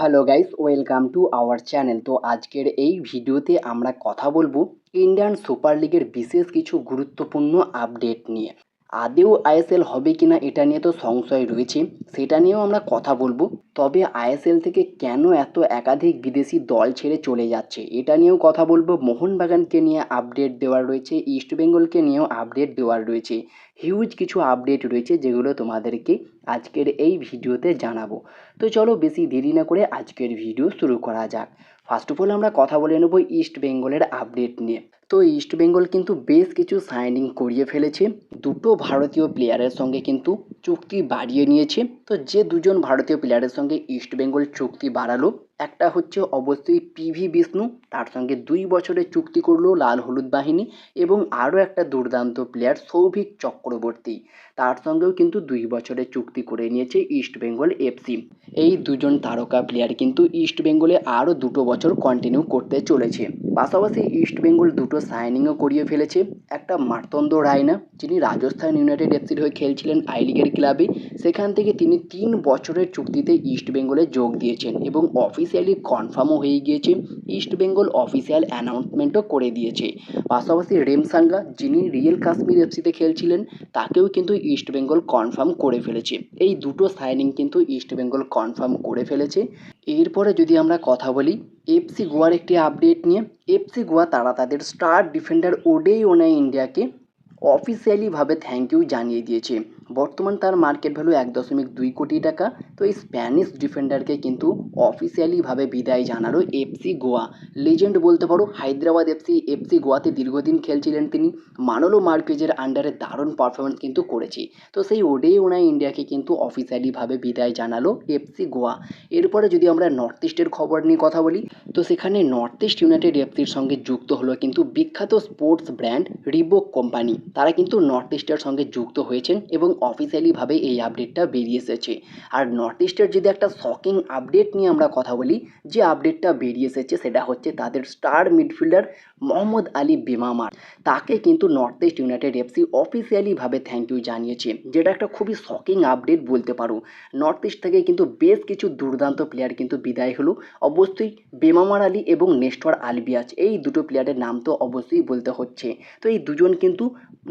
Hello guys welcome to our channel তো আজকের এই ভিডিওতে আমরা কথা বলব ইন্ডিয়ান সুপার লিগের বিশেষ কিছু গুরুত্বপূর্ণ আপডেট নিয়ে। আদেও আইএসএল হবে কিনা এটা নিয়ে তো সংশয় রয়েছে, সেটা নিয়েও আমরা কথা বলব। তবে আইএসএল থেকে কেন এত একাধিক বিদেশি দল ছেড়ে চলে যাচ্ছে, এটা নিয়েও কথা বলব। মোহনবাগানকে নিয়ে আপডেট দেওয়ার রয়েছে ইস্টবেঙ্গলকে নিয়েও আপডেট দেওয়ার রয়েছে। হিউজ কিছু আপডেট রয়েছে যেগুলো তোমাদেরকে আজকের এই ভিডিওতে জানাব। তো চলো বেশি দেরি না করে আজকের ভিডিও শুরু করা যাক। ফার্স্ট অফ অল আমরা কথা বলে নেব ইস্ট বেঙ্গলের আপডেট নিয়ে। তো ইস্ট বেঙ্গল কিন্তু বেশ কিছু সাইনিং করিয়ে ফেলেছে। দুটো ভারতীয় প্লেয়ারের সঙ্গে কিন্তু চুক্তি বাড়িয়ে নিয়েছে। তো যে দুজন ভারতীয় প্লেয়ারের সঙ্গে ইস্ট বেঙ্গল চুক্তি বাড়ালো, একটা হচ্ছে অবশ্যই পিভি বিষ্ণু তার সঙ্গে দুই বছরের চুক্তি করল লাল হলুদ বাহিনী এবং আরও একটা দুর্দান্ত প্লেয়ার সৌভিক চক্রবর্তী, তার সঙ্গেও কিন্তু দুই বছরের চুক্তি করে নিয়েছে ইস্ট বেঙ্গল এফসি এই দুজন তারকা প্লেয়ার কিন্তু ইস্ট বেঙ্গলে আরও দুটো বছর কন্টিনিউ করতে চলেছে। পাশাপাশি ইস্ট বেঙ্গল দুটো সাইনিংও করিয়ে ফেলেছে। একটা মার্তন্দ রায়না যিনি রাজস্থান ইউনাইটেড এফসির হয়ে খেলছিলেন আই লিগের ক্লাবে সেখান থেকে তিনি তিন বছরের চুক্তিতে ইস্ট বেঙ্গলে যোগ দিয়েছেন এবং অফিসিয়ালি কনফার্মও হয়ে গিয়েছে। ইস্ট বেঙ্গল অফিসিয়াল অ্যানাউন্সমেন্টও করে দিয়েছে। পাশাপাশি রেমসাঙ্গা যিনি রিয়েল কাশ্মীর এফসিতে খেলছিলেন, তাকেও কিন্তু ইস্ট বেঙ্গল কনফার্ম করে ফেলেছে। এই দুটো সাইনিং কিন্তু ইস্ট বেঙ্গল কনফার্ম করে ফেলেছে। এরপরে যদি আমরা কথা বলি এফসি গোয়ার একটি আপডেট নিয়ে এফসি গোয়া তারা তাদের স্টার ডিফেন্ডার ওডেই ওনাই ইন্ডিয়াকে অফিসিয়ালিভাবে থ্যাংক ইউ জানিয়ে দিয়েছে। বর্তমান তার মার্কেট ভ্যালু এক দশমিক দুই কোটি টাকা। তো এই স্প্যানিশ ডিফেন্ডারকে কিন্তু অফিসিয়ালিভাবে বিদায় জানালো এফসি গোয়া। লেজেন্ড বলতে পারো, হায়দ্রাবাদ এফসি এফসি গোয়াতে দীর্ঘদিন খেলছিলেন তিনি। মানলো মার্কেজের আন্ডারে দারুণ পারফরমেন্স কিন্তু করেছি। তো সেই ওডেই ওনাই ইন্ডিয়াকে কিন্তু অফিসিয়ালিভাবে বিদায় জানালো এফসি গোয়া। এরপরে যদি আমরা নর্থ ইস্টের খবর নিয়ে কথা বলি, তো সেখানে নর্থ ইস্ট ইউনাইটেড এফসির সঙ্গে যুক্ত হলো কিন্তু বিখ্যাত স্পোর্টস ব্র্যান্ড রিবোক কোম্পানি তারা কিন্তু নর্থ ইস্টের সঙ্গে যুক্ত হয়েছেন এবং অফিসিয়ালিভাবে এই আপডেটটা বেরিয়ে এসেছে। আর নর্থ ইস্টের যদি একটা শকিং আপডেট নিয়ে আমরা কথা বলি, যে আপডেটটা বেরিয়ে এসেছে সেটা হচ্ছে তাদের star midfielder Mohamed Ali Bemammer. তাকে কিন্তু নর্থ ইস্ট ইউনাইটেড এফসি অফিসিয়ালিভাবে থ্যাংক ইউ জানিয়েছে, যেটা একটা খুবই শকিং আপডেট বলতে পারো। নর্থ ইস্ট থেকে কিন্তু বেশ কিছু দুর্দান্ত প্লেয়ার কিন্তু বিদায় হলো। অবশ্যই বেমামার আলী এবং নেস্টর আলবিয়াজ, এই দুটো প্লেয়ারের নাম তো অবশ্যই বলতে হচ্ছে। তো এই দুজন কিন্তু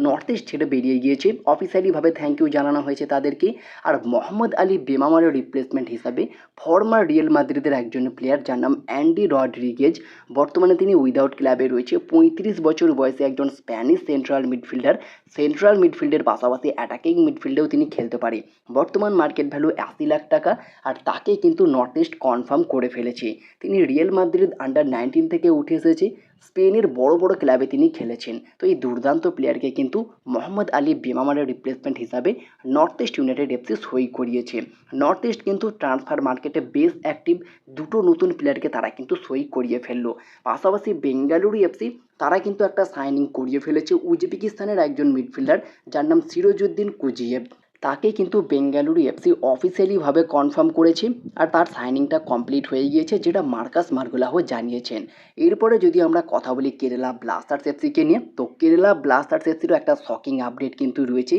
নর্থ ইস্ট ছেড়ে বেরিয়ে গিয়েছে। অফিসিয়ালিভাবে থ্যাংক ইউ জানানো হয়েছে তাদেরকে। আর মোহাম্মদ আলী বেমামারের রিপ্লেসমেন্ট হিসাবে ফর্মার রিয়েল মাদ্রিদের একজন প্লেয়ার যার নাম অ্যান্ডি রডরিগেজ বর্তমানে তিনি উইদাউট ক্লাবে রয়েছে। পঁয়ত্রিশ বছর বয়সে একজন স্প্যানিশ সেন্ট্রাল মিডফিল্ডার সেন্ট্রাল মিডফিল্ডের পাশাপাশি অ্যাটাকিং মিডফিল্ডেও তিনি খেলতে পারে। বর্তমান মার্কেট ভ্যালু আশি লাখ টাকা আর তাকে কিন্তু নর্থ ইস্ট কনফার্ম করে ফেলেছে। তিনি রিয়েল মাদ্রিদ আন্ডার নাইনটিন থেকে উঠে এসেছে। স্পেনের বড় বড় ক্লাবে তিনি খেলেছেন। তো এই দুর্দান্ত প্লেয়ারকে কিন্তু মোহাম্মদ আলী বেমামারের রিপ্লেসমেন্ট হিসাবে নর্থ ইস্ট ইউনাইটেড এফসি সই করিয়েছে। নর্থ ইস্ট কিন্তু ট্রান্সফার মার্কেটে বেশ অ্যাক্টিভ দুটো নতুন প্লেয়ারকে তারা কিন্তু সই করিয়ে ফেলল। পাশাপাশি বেঙ্গালুরু এফসি তারা কিন্তু একটা সাইনিং করিয়ে ফেলেছে। উজবেকিস্তানের একজন মিডফিল্ডার যার নাম সিরোজউদ্দিন কুজিয়েভ তাকে কিন্তু বেঙ্গালুরু এফসি অফিসিয়ালিভাবে কনফার্ম করেছে আর তার সাইনিংটা কমপ্লিট হয়ে গিয়েছে, যেটা মার্কাস মার্গুলাহ জানিয়েছেন। এরপরে যদি আমরা কথা বলি কেরালা ব্লাস্টার্স এফসিকে নিয়ে, তো কেরালা ব্লাস্টার্স এফসিরও একটা শকিং আপডেট কিন্তু রয়েছে।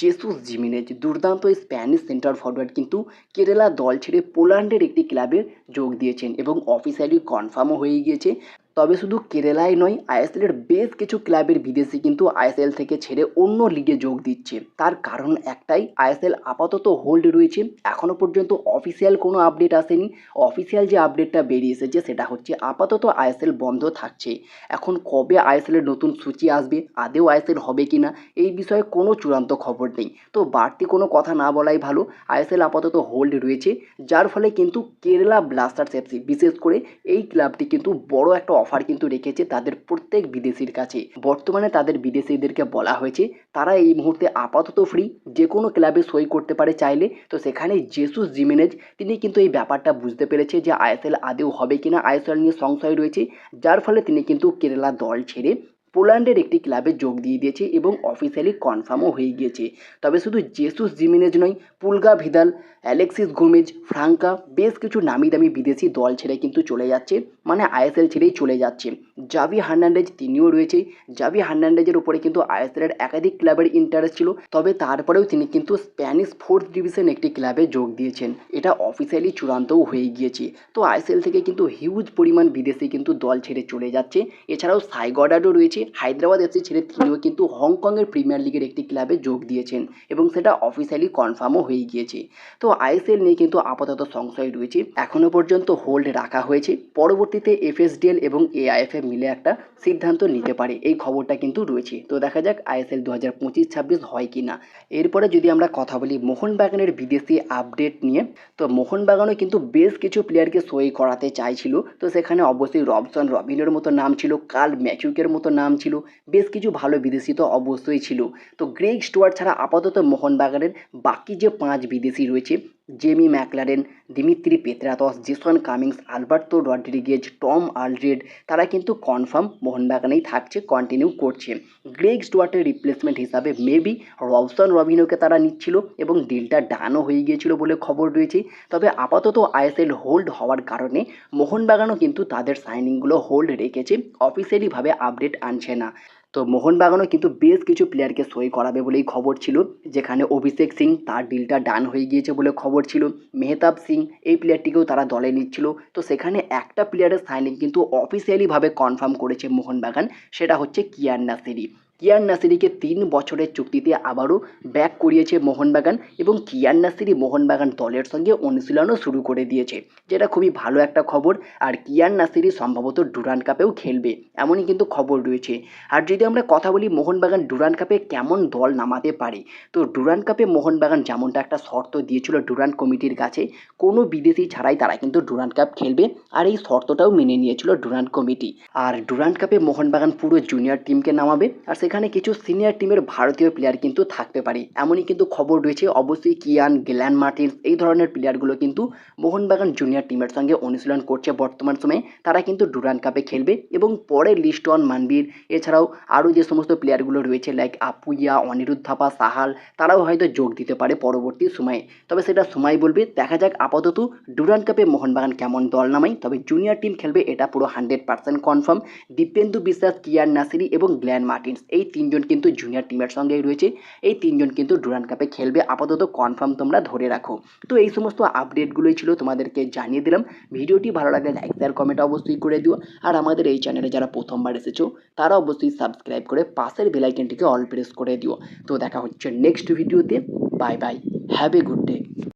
জেসুস জিমিনেজ দুর্দান্ত স্প্যানিশ সেন্টার ফরওয়ার্ড কিন্তু কেরালা দল ছেড়ে পোল্যান্ডের একটি ক্লাবে যোগ দিয়েছেন এবং অফিসিয়ালি কনফার্মও হয়ে গিয়েছে। তবে শুধু কেরালাই নয়, আইএসএলের বেশ কিছু ক্লাবের বিদেশি কিন্তু আইএসএল থেকে ছেড়ে অন্য লিগে যোগ দিচ্ছে। তার কারণ একটাই, আইএসএল আপাতত হোল্ড রয়েছে। এখনও পর্যন্ত অফিসিয়াল কোনো আপডেট আসেনি। অফিসিয়াল যে আপডেটটা বেরিয়ে এসেছে, সেটা হচ্ছে আপাতত আইএসএল বন্ধ থাকছে। এখন কবে আইএসএলের নতুন সূচি আসবে আদেও আইএসএল হবে কি না এই বিষয়ে কোনো চূড়ান্ত খবর নেই। তো বাড়তি কোনো কথা না বলাই ভালো, আইএসএল আপাতত হোল্ড রয়েছে। যার ফলে কিন্তু কেরালা ব্লাস্টার্স এফসি বিশেষ করে এই ক্লাবটি কিন্তু বড় একটা অফার কিন্তু রেখেছে তাদের প্রত্যেক বিদেশির কাছে। বর্তমানে তাদের বিদেশিদেরকে বলা হয়েছে, তারা এই মুহূর্তে আপাতত ফ্রি যে কোনো ক্লাবে সই করতে পারে চাইলে। তো সেখানে জেসুস জিমেনেজ তিনি কিন্তু এই ব্যাপারটা বুঝতে পেরেছে যে আইএসএল আদেও হবে কিনা আইএসএল নিয়ে সংশয় রয়েছে। যার ফলে তিনি কিন্তু কেরালা দল ছেড়ে পোল্যান্ডের একটি ক্লাবে যোগ দিয়ে দিয়েছে এবং অফিসিয়ালি কনফার্মও হয়ে গিয়েছে। তবে শুধু জেসুস জিমিনেজ নয়, Pulga Vidal, Alexis Gomez, Franca, বেশ কিছু নামি দামি বিদেশি দল ছেড়ে কিন্তু চলে যাচ্ছে মানে আইএসএল ছেড়েই চলে যাচ্ছে। জাভি হার্নান্ডেজ তিনিও রয়েছে। জাভি হার্নান্ডেজের উপরে কিন্তু আইএসএলের একাধিক ক্লাবের ইন্টারেস্ট ছিল। তবে তারপরেও তিনি কিন্তু স্প্যানিশ ফোর্থ ডিভিশন একটি ক্লাবে যোগ দিয়েছেন। এটা অফিসিয়ালি চূড়ান্তও হয়ে গিয়েছে। তো আইএসএল থেকে কিন্তু হিউজ পরিমাণ বিদেশি কিন্তু দল ছেড়ে চলে যাচ্ছে। এছাড়াও সাইগডারও রয়েছে। হায়দ্রাবাদ এফসি ছেড়ে তিনিও কিন্তু হংকংয়ের প্রিমিয়ার লিগের একটি ক্লাবে যোগ দিয়েছেন এবং সেটা অফিসিয়ালি কনফার্মও হয়ে গিয়েছে। তো আইএসএল নিয়ে কিন্তু আপাতত সংশয় রয়েছে। এখনও পর্যন্ত হোল্ড রাখা হয়েছে। পরবর্তীতে এফএসডিএল এবং এআইএফএ মিলে একটা সিদ্ধান্ত নিতে পারে। এই খবরটা কিন্তু রয়েছে। তো দেখা যাক আইএসএল দু হাজার পঁচিশ ছাব্বিশ হয় কি না এরপরে যদি আমরা কথা বলি মোহনবাগানের বিদেশি আপডেট নিয়ে, তো মোহনবাগানও কিন্তু বেশ কিছু প্লেয়ারকে সই করাতে চাইছিল। তো সেখানে অবশ্যই রবসন রবিনের মতো নাম ছিল কাল ম্যাচুকের মতো নাম ছিল, বেশ কিছু ভালো বিদেশি তো অবশ্যই ছিল। তো গ্রেগ স্টুয়ার্ট ছাড়া আপাতত মোহনবাগানের বাকি যে পাঁচ বিদেশি রয়েছে Jamie Maclaren, Dimitri Petratos, Jason Cummings, Alberto Rodriguez, Tom Aldred, তারা কিন্তু কনফার্ম মোহনবাগানেই থাকছে, কন্টিনিউ করছে। গ্রেগ স্টুয়ার্টের রিপ্লেসমেন্ট হিসাবে মেবি রবসন রবিনোকে তারা নিচ্ছিল এবং ডিলটা ডানও হয়ে গিয়েছিল বলে খবর রয়েছে। তবে আপাতত আইএসএল হোল্ড হওয়ার কারণে মোহনবাগানও কিন্তু তাদের সাইনিংগুলো হোল্ড রেখেছে, অফিসিয়ালিভাবে আপডেট আনছে না। তো মোহনবাগানও কিন্তু বেশ কিছু প্লেয়ারকে সই করাবে বলেই খবর ছিল। যেখানে অভিষেক সিং তার ডিলটা ডান হয়ে গিয়েছে বলে খবর ছিল। মেহতাব সিং এই প্লেয়ারটিকেও তারা দলে নিচ্ছিল। তো সেখানে একটা প্লেয়ারের সাইনিং কিন্তু অফিসিয়ালিভাবে কনফার্ম করেছে মোহনবাগান সেটা হচ্ছে কিয়ার নাসিরি কিয়ার নাসিরিকে তিন বছরের চুক্তিতে আবারও ব্যাক করিয়েছে মোহনবাগান এবং কিয়ার নাসিরি মোহনবাগান দলের সঙ্গে অনুশীলনও শুরু করে দিয়েছে, যেটা খুবই ভালো একটা খবর। আর কিয়ার নাসিরি সম্ভবত ডুরান কাপেও খেলবে, এমনই কিন্তু খবর রয়েছে। আর যদি আমরা কথা বলি মোহনবাগান ডুরান কাপে কেমন দল নামাতে পারে, তো ডুরান কাপে মোহনবাগান যেমনটা একটা শর্ত দিয়েছিল ডুরান কমিটির কাছে, কোনো বিদেশি ছাড়াই তারা কিন্তু ডুরান কাপ খেলবে, আর এই শর্তটাও মেনে নিয়েছিল ডুরান কমিটি। আর ডুরান কাপে মোহনবাগান পুরো জুনিয়র টিমকে নামাবে, আর সেখানে কিছু সিনিয়র টিমের ভারতীয় প্লেয়ার কিন্তু থাকতে পারে। এমনই কিন্তু খবর রয়েছে, অবশ্যই কিয়ান গ্ল্যান মার্টিন্স, এই ধরনের প্লেয়ারগুলো কিন্তু মোহনবাগান জুনিয়র টিমের সঙ্গে অনুশীলন করছে বর্তমান সময়ে। তারা কিন্তু ডুরান কাপে খেলবে এবং পরে লিস্টন মানবীর, এছাড়াও আরও যে সমস্ত প্লেয়ারগুলো রয়েছে লাইক আপুইয়া অনিরুদ্ধ থাপা সাহাল, তারাও হয়তো যোগ দিতে পারে পরবর্তী সময়ে। তবে সেটা সময় বলবে, দেখা যাক আপাতত ডুরান কাপে মোহনবাগান কেমন দল নামায়। তবে জুনিয়র টিম খেলবে এটা পুরো hundred percent confirm Dipendu Biswas Kiyan Nassiri এবং গ্ল্যান মার্টিন্স এই তিনজন কিন্তু জুনিয়র টিমের সঙ্গেই রয়েছে। এই তিনজন কিন্তু ডুরান কাপে খেলবে। আপাতত কনফার্ম তোমরা ধরে রাখো। তো এই সমস্ত আপডেটগুলোই ছিল তোমাদেরকে জানিয়ে দিলাম। ভিডিওটি ভালো লাগলে লাইক শেয়ার কমেন্ট অবশ্যই করে দিও। আর আমাদের এই চ্যানেলে যারা প্রথমবার এসেছ, তারা অবশ্যই সাবস্ক্রাইব করে পাশের বেলাইকনটিকে অল প্রেস করে দিও। তো দেখা হচ্ছে নেক্সট ভিডিওতে bye bye have a good day